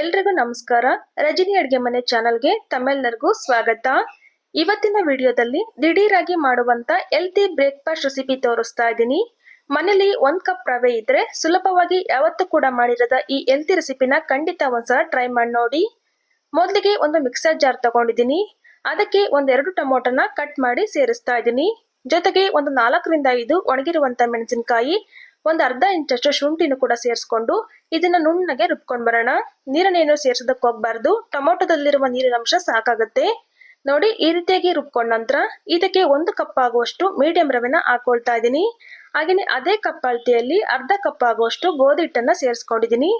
ಎಲ್ರಿಗೂ ನಮಸ್ಕಾರ. ರಜನಿ ಅಡ್ಗೆ ಮನೆ ಚಾನಲ್ಗೆ ತಮ್ಮೆಲ್ಲರಿಗೂ ಸ್ವಾಗತ. ಇವತ್ತಿನ ವಿಡಿಯೋದಲ್ಲಿ ದಿಢೀರಾಗಿ ಮಾಡುವಂತ ಹೆಲ್ತಿ ಬ್ರೇಕ್ಫಾಸ್ಟ್ ರೆಸಿಪಿ ತೋರಿಸ್ತಾ ಇದ್ದೀನಿ. ಮನೇಲಿ ಒಂದ್ ಕಪ್ ರವೆ ಇದ್ರೆ ಸುಲಭವಾಗಿ ಯಾವತ್ತೂ ಕೂಡ ಮಾಡಿರದ ಈ ಹೆಲ್ತಿ ರೆಸಿಪಿನ ಖಂಡಿತ ಒಂದ್ಸಲ ಟ್ರೈ ಮಾಡಿ ನೋಡಿ. ಮೊದಲಿಗೆ ಒಂದು ಮಿಕ್ಸರ್ ಜಾರ್ ತಗೊಂಡಿದ್ದೀನಿ. ಅದಕ್ಕೆ ಒಂದೆರಡು ಟೊಮೊಟೊನ ಕಟ್ ಮಾಡಿ ಸೇರಿಸ್ತಾ ಇದ್ದೀನಿ. ಜೊತೆಗೆ ಒಂದು ನಾಲ್ಕರಿಂದ ಐದು ಒಣಗಿರುವಂತ ಮೆಣಸಿನಕಾಯಿ ಒಂದು ಅರ್ಧ ಇಂಚಷ್ಟು ಶುಂಠಿನ ಕೂಡ ಸೇರಿಸ್ಕೊಂಡು ಇದನ್ನ ನುಣ್ಣಗೆ ರುಬ್ಕೊಂಡು ಬರೋಣ. ನೀರನ್ನೇನು ಸೇರ್ಸೋದಕ್ಕೆ ಹೋಗ್ಬಾರ್ದು. ಟೊಮೊಟೊದಲ್ಲಿರುವ ನೀರಿನ ಅಂಶ ಸಾಕಾಗುತ್ತೆ. ನೋಡಿ, ಈ ರೀತಿಯಾಗಿ ರುಬ್ಕೊಂಡ ನಂತರ ಇದಕ್ಕೆ ಒಂದು ಕಪ್ ಆಗುವಷ್ಟು ಮೀಡಿಯಂ ರವೆನ ಹಾಕೊಳ್ತಾ ಇದ್ದೀನಿ. ಹಾಗೆಯೇ ಅದೇ ಕಪ್ ಅಳತೆಯಲ್ಲಿ ಅರ್ಧ ಕಪ್ ಆಗುವಷ್ಟು ಗೋಧಿ ಹಿಟ್ಟನ್ನ ಸೇರಿಸ್ಕೊಂಡಿದ್ದೀನಿ.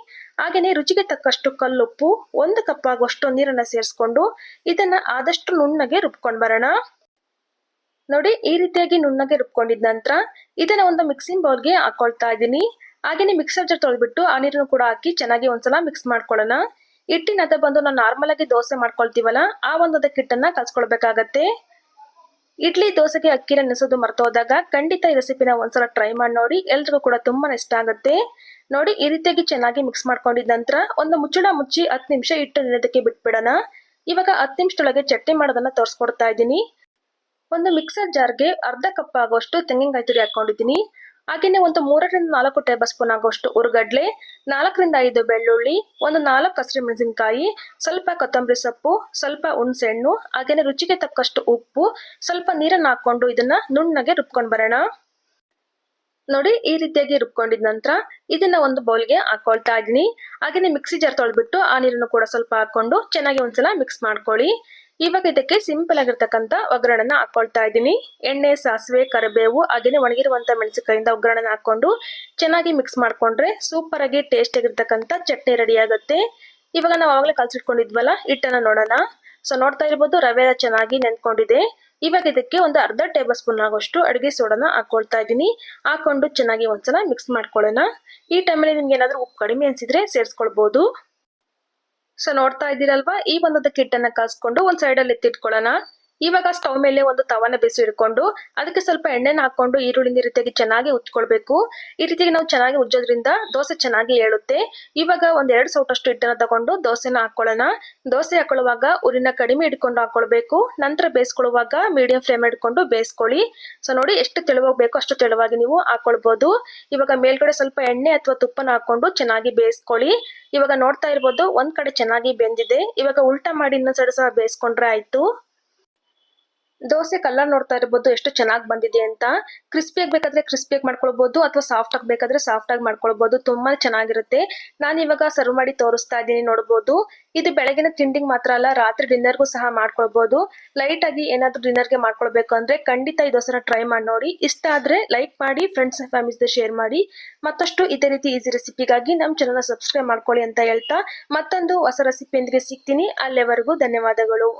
ಹಾಗೆಯೇ ರುಚಿಗೆ ತಕ್ಕಷ್ಟು ಕಲ್ಲುಪ್ಪು ಒಂದು ಕಪ್ ಆಗುವಷ್ಟು ನೀರನ್ನ ಸೇರಿಸ್ಕೊಂಡು ಇದನ್ನ ಆದಷ್ಟು ನುಣ್ಣಗೆ ರುಬ್ಕೊಂಡು ಬರೋಣ. ನೋಡಿ, ಈ ರೀತಿಯಾಗಿ ನುಣ್ಣಗೆ ರುಬ್ಕೊಂಡಿದ ನಂತರ ಇದನ್ನ ಒಂದು ಮಿಕ್ಸಿಂಗ್ ಬೌಲ್ಗೆ ಹಾಕೊಳ್ತಾ ಇದ್ದೀನಿ. ಹಾಗೇನೆ ಮಿಕ್ಸರ್ ಜರ್ ತೊಳೆದ್ಬಿಟ್ಟು ಆ ನೀರನ್ನು ಕೂಡ ಹಾಕಿ ಚೆನ್ನಾಗಿ ಒಂದ್ಸಲ ಮಿಕ್ಸ್ ಮಾಡ್ಕೊಳ್ಳೋಣ. ಹಿಟ್ಟಿನ ಅದ ಬಂದು ನಾವು ನಾರ್ಮಲ್ ಆಗಿ ದೋಸೆ ಮಾಡ್ಕೊಳ್ತೀವಲ್ಲ, ಆ ಒಂದು ಅದಕ್ಕೆ ಹಿಟ್ಟನ್ನ ಕಲ್ಸ್ಕೊಳ್ಬೇಕಾಗತ್ತೆ. ಇಡ್ಲಿ ದೋಸೆಗೆ ಅಕ್ಕಿನ ನೆನೆಸೋದು ಮರ್ತೋದಾಗ ಖಂಡಿತ ಈ ರೆಸಿಪಿನ ಒಂದ್ಸಲ ಟ್ರೈ ಮಾಡಿ ನೋಡಿ, ಎಲ್ರಿಗೂ ಕೂಡ ತುಂಬಾ ಇಷ್ಟ ಆಗುತ್ತೆ. ನೋಡಿ, ಈ ರೀತಿಯಾಗಿ ಚೆನ್ನಾಗಿ ಮಿಕ್ಸ್ ಮಾಡ್ಕೊಂಡಿದ ನಂತರ ಒಂದು ಮುಚ್ಚಳ ಮುಚ್ಚಿ ಹತ್ತು ನಿಮಿಷ ಹಿಟ್ಟು ನೆನೆದಕ್ಕೆ ಬಿಟ್ಬಿಡೋಣ. ಇವಾಗ ಹತ್ತು ನಿಮಿಷದೊಳಗೆ ಚಟ್ನಿ ಮಾಡೋದನ್ನ ತೋರಿಸ್ಕೊಡ್ತಾ ಇದ್ದೀನಿ. ಒಂದು ಮಿಕ್ಸರ್ ಜಾರ್ಗೆ ಅರ್ಧ ಕಪ್ ಆಗುವಷ್ಟು ತೆಂಗಿನಕಾಯಿ ತುರಿ ಹಾಕೊಂಡಿದ್ದೀನಿ ಹಾಗೆಯೇ ಒಂದು ಮೂರರಿಂದ ನಾಲ್ಕು ಟೇಬಲ್ ಸ್ಪೂನ್ ಆಗುವಷ್ಟು ಉರುಗಡ್ಲೆ, ನಾಲ್ಕರಿಂದ ಐದು ಬೆಳ್ಳುಳ್ಳಿ, ಒಂದು ನಾಲ್ಕು ಹಸಿರು ಮೆಣಸಿನಕಾಯಿ ಸ್ವಲ್ಪ ಕೊತ್ತಂಬರಿ ಸೊಪ್ಪು, ಸ್ವಲ್ಪ ಹುಣಸೆಹಣ್ಣು ಹಾಗೆಯೇ ರುಚಿಗೆ ತಕ್ಕಷ್ಟು ಉಪ್ಪು, ಸ್ವಲ್ಪ ನೀರನ್ನು ಹಾಕೊಂಡು ಇದನ್ನ ನುಣ್ಣಗೆ ರುಬ್ಕೊಂಡು ಬರೋಣ. ನೋಡಿ, ಈ ರೀತಿಯಾಗಿ ರುಬ್ಕೊಂಡಿದ ನಂತರ ಇದನ್ನ ಒಂದು ಬೌಲ್ಗೆ ಹಾಕೊಳ್ತಾ ಇದ್ದೀನಿ. ಹಾಗೆಯೇ ಮಿಕ್ಸಿ ಜಾರ್ ತೊಳೆದ್ಬಿಟ್ಟು ಆ ನೀರನ್ನು ಕೂಡ ಸ್ವಲ್ಪ ಹಾಕೊಂಡು ಚೆನ್ನಾಗಿ ಒಂದ್ಸಲ ಮಿಕ್ಸ್ ಮಾಡ್ಕೊಳ್ಳಿ. ಇವಾಗ ಇದಕ್ಕೆ ಸಿಂಪಲ್ ಆಗಿರ್ತಕ್ಕಂತ ಒಗ್ಗರಣೆನ ಹಾಕೊಳ್ತಾ ಇದ್ದೀನಿ. ಎಣ್ಣೆ, ಸಾಸಿವೆ, ಕರಿಬೇವು ಹಾಗೇನೆ ಒಣಗಿರುವಂತ ಮೆಣಸಿನಕಾಯಿಂದ ಒಗ್ಗರಣೆನ ಹಾಕೊಂಡು ಚೆನ್ನಾಗಿ ಮಿಕ್ಸ್ ಮಾಡ್ಕೊಂಡ್ರೆ ಸೂಪರ್ ಆಗಿ ಟೇಸ್ಟ್ ಆಗಿರ್ತಕ್ಕಂತ ಚಟ್ನಿ ರೆಡಿ ಆಗುತ್ತೆ. ಇವಾಗ ನಾವು ಆವಾಗಲೇ ಕಲ್ಸಿಟ್ಕೊಂಡಿದ್ವಲ್ಲ, ಹಿಟ್ಟನ್ನ ನೋಡೋಣ. ಸೊ ನೋಡ್ತಾ ಇರ್ಬೋದು ರವೆ ಚೆನ್ನಾಗಿ ನೆನ್ಕೊಂಡಿದೆ. ಇವಾಗ ಇದಕ್ಕೆ ಒಂದು ಅರ್ಧ ಟೇಬಲ್ ಸ್ಪೂನ್ ಆಗೋಷ್ಟು ಅಡುಗೆ ಸೋಡನ ಹಾಕೊಳ್ತಾ ಇದ್ದೀನಿ. ಹಾಕೊಂಡು ಚೆನ್ನಾಗಿ ಒಂದ್ಸಲ ಮಿಕ್ಸ್ ಮಾಡ್ಕೊಳ್ಳೋಣ. ಈ ಟೈಮಲ್ಲಿ ನಿಮ್ಗೆ ಏನಾದರೂ ಉಪ್ಪು ಕಡಿಮೆ ಅನ್ಸಿದ್ರೆ ಸೇರಿಸ್ಕೊಳ್ಬಹುದು ಸೊ ನೋಡ್ತಾ ಇದ್ದೀರಲ್ವಾ? ಈ ಒಂದು ಕಿಟ್ಟನ್ನ ಕಾಸ್ಕೊಂಡು ಒಂದ್ ಸೈಡ್ ಅಲ್ಲಿ ಎತ್ತಿಟ್ಕೊಳ್ಳೋಣ. ಇವಾಗ ಸ್ಟವ್ ಮೇಲೆ ಒಂದು ತವನ ಬೇಸು ಇಟ್ಕೊಂಡು ಅದಕ್ಕೆ ಸ್ವಲ್ಪ ಎಣ್ಣೆನ ಹಾಕೊಂಡು ಈರುಳ್ಳಿ ರೀತಿಯಾಗಿ ಚೆನ್ನಾಗಿ ಉತ್ಕೊಳ್ಬೇಕು. ಈ ರೀತಿಯಾಗಿ ನಾವು ಚೆನ್ನಾಗಿ ಉಜ್ಜೋದ್ರಿಂದ ದೋಸೆ ಚೆನ್ನಾಗಿ ಏಳುತ್ತೆ. ಇವಾಗ ಒಂದ್ ಎರಡು ಸೌಟಷ್ಟು ಹಿಟ್ಟನ್ನ ತಗೊಂಡು ದೋಸೆನ ಹಾಕೊಳ್ಳೋಣ. ದೋಸೆ ಹಾಕೊಳ್ಳುವಾಗ ಉರಿನ ಕಡಿಮೆ ಇಟ್ಕೊಂಡು ಹಾಕೊಳ್ಬೇಕು. ನಂತರ ಬೇಯಿಸ್ಕೊಳ್ಳುವಾಗ ಮೀಡಿಯಂ ಫ್ಲೇಮ್ ಇಟ್ಕೊಂಡು ಬೇಯಿಸ್ಕೊಳ್ಳಿ. ಸೊ ನೋಡಿ ಎಷ್ಟು ತೆಳುವಾಗಿ ಬೇಕೋ ಅಷ್ಟು ತೆಳುವಾಗಿ ನೀವು ಹಾಕೊಳ್ಬಹುದು ಇವಾಗ ಮೇಲ್ಗಡೆ ಸ್ವಲ್ಪ ಎಣ್ಣೆ ಅಥವಾ ತುಪ್ಪನ ಹಾಕೊಂಡು ಚೆನ್ನಾಗಿ ಬೇಯಿಸ್ಕೊಳ್ಳಿ. ಇವಾಗ ನೋಡ್ತಾ ಇರ್ಬೋದು ಒಂದ್ ಕಡೆ ಚೆನ್ನಾಗಿ ಬೆಂದಿದೆ. ಇವಾಗ ಉಲ್ಟಾ ಮಾಡಿ ಇನ್ನೊಂದ್ ಸೈಡ್ ಸಹ ಬೇಯಿಸ್ಕೊಂಡ್ರೆ ಆಯ್ತು. ದೋಸೆ ಕಲರ್ ನೋಡ್ತಾ ಇರಬಹುದು ಎಷ್ಟು ಚೆನ್ನಾಗಿ ಬಂದಿದೆ ಅಂತ. ಕ್ರಿಸ್ಪಿಯಾಗಿ ಬೇಕಾದ್ರೆ ಕ್ರಿಸ್ಪಿಯಾಗಿ ಮಾಡ್ಕೊಳ್ಬಹುದು ಅಥವಾ ಸಾಫ್ಟ್ ಆಗಿ ಬೇಕಾದ್ರೆ ಸಾಫ್ಟ್ ಆಗಿ ಮಾಡ್ಕೊಳ್ಬಹುದು ತುಂಬಾ ಚೆನ್ನಾಗಿರುತ್ತೆ. ನಾನು ಇವಾಗ ಸರ್ವ್ ಮಾಡಿ ತೋರಿಸ್ತಾ ಇದ್ದೀನಿ ನೋಡಬಹುದು ಇದು ಬೆಳಗಿನ ತಿಂಡಿಗೆ ಮಾತ್ರ ಅಲ್ಲ, ರಾತ್ರಿ ಡಿನ್ನರ್ಗೂ ಸಹ ಮಾಡ್ಕೊಳ್ಬಹುದು ಲೈಟ್ ಆಗಿ ಏನಾದ್ರೂ ಡಿನ್ನರ್ಗೆ ಮಾಡ್ಕೊಳ್ಬೇಕು ಅಂದ್ರೆ ಖಂಡಿತ ಈ ದೋಸೆನ ಟ್ರೈ ಮಾಡಿ ನೋಡಿ. ಇಷ್ಟ ಆದ್ರೆ ಲೈಕ್ ಮಾಡಿ ಫ್ರೆಂಡ್ಸ್ ಫ್ಯಾಮಿಲಿ ಶೇರ್ ಮಾಡಿ. ಮತ್ತಷ್ಟು ಇದೇ ರೀತಿ ಈಸಿ ರೆಸಿಪಿಗಾಗಿ ನಮ್ಮ ಚಾನಲ್ ಸಬ್ಸ್ಕ್ರೈಬ್ ಮಾಡ್ಕೊಳ್ಳಿ ಅಂತ ಹೇಳ್ತಾ ಮತ್ತೊಂದು ಹೊಸ ರೆಸಿಪಿಯೊಂದಿಗೆ ಸಿಗ್ತೀನಿ. ಅಲ್ಲಿವರೆಗೂ ಧನ್ಯವಾದಗಳು.